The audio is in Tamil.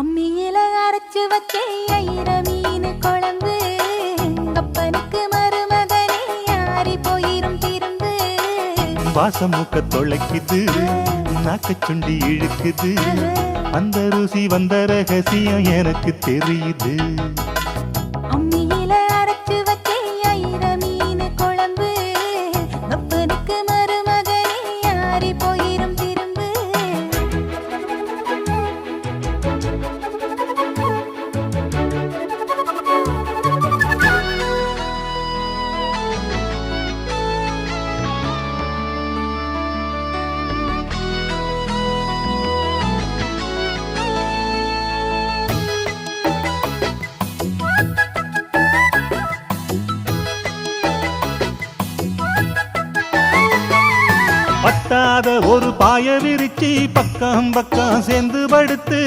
அம்மியில அரைச்சு வச்சே ஐர மீன் குழம்பு. அப்பனுக்கு மருமகனே யாரி போயிரும் திரும்பு வாசம் மூக்க தொலைக்குது நாக்கச்சுண்டி இழுக்குது. அந்த ருசி வந்த ரகசியம் எனக்கு தெரியுது. கட்டாத ஒரு பாய விரிச்சி பக்கம் பக்கம் சேர்ந்து படுத்து